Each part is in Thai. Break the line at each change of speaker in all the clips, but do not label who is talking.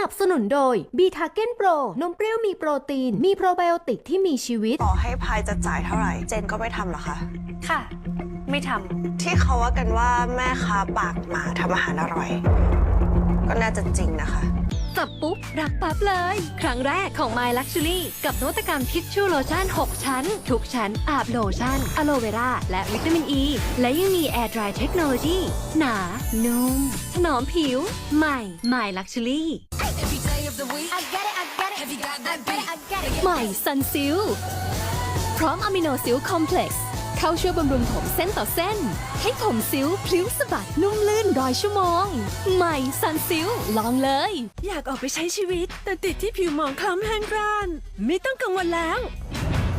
นับสนุนโดยบีทาเก้นโปรนมเปรี้ยวมีโปรตีน มีโปรไบโอติกที่มีชีวิต
ต่อให้พายจะจ่ายเท่าไหร่ เจนก็ไม่ทำหรอคะ
ค่ะ ไม่ท
ที่เขาว่ากันว่าแม่ค้าปากหมาทำอาหารอร่อย ก็น่าจะจริงนะคะำ
จับปุ๊บ รักปั๊บเลย ครั้งแรกของ My Luxury กับนวัตกรรมทิชชู่โลชั่น 6 ชั้น ทุกชั้น อาบโลชั่น อะโลเวรา และวิตามินอ e, ีและยังมี Air Dry Technology หนา นุ่มถนอมผิว ใหม่ My Luxury ใหม่ซันซิลพร้อมอะมิโนซิลคอมเพล็กซ์เข้าช่วยบำรุงผมเส้นต่อเส้น ให้ผมซิลพลิ้วสะบัดนุ่มลื่นร้อยชั่วโมง ใหม่ซันซิลลองเลย
อยากออกไปใช้ชีวิต แต่ติดที่ผิวหมองคล้ำแห้งกร้าน ไม่ต้องกังวลแล้ว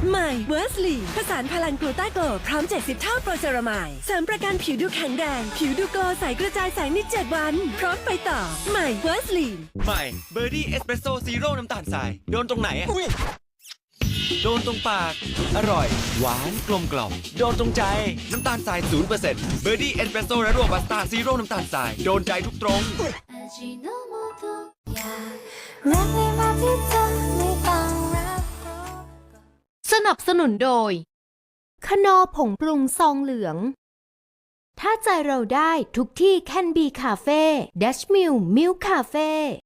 ใหม่เวอร์สลีผสานพลังกลูต้าโกลพร้อม 70 เท่าโปรเซรามายเสริมประกันผิวดูแข็งแรง ผิวดูโกใสกระจายแสงใน7วัน พร้อมไปต่อ ใหม่เวอร์สลี
ใหม่เบอร์ดี้เอสเปรสโซ่ซีโร่น้ำตาลทราย โดนตรงไหนอะโดนตรงปาก อร่อย หวานกลมกล่อม โดนตรงใจ น้ำตาลทรายศูนย์เปอร์เซ็นต์เบอร์ดี้เอสเปรสโซ่และรวบัสตาซีโร่น้ำตาลทราย โดนใจทุกตรง
นับสนุนโดยคนอผงปรุงซองเหลือง ถ้าใจเราได้ทุกที่แคนบีคาเฟ่ดัชมิลมิลคาเฟ่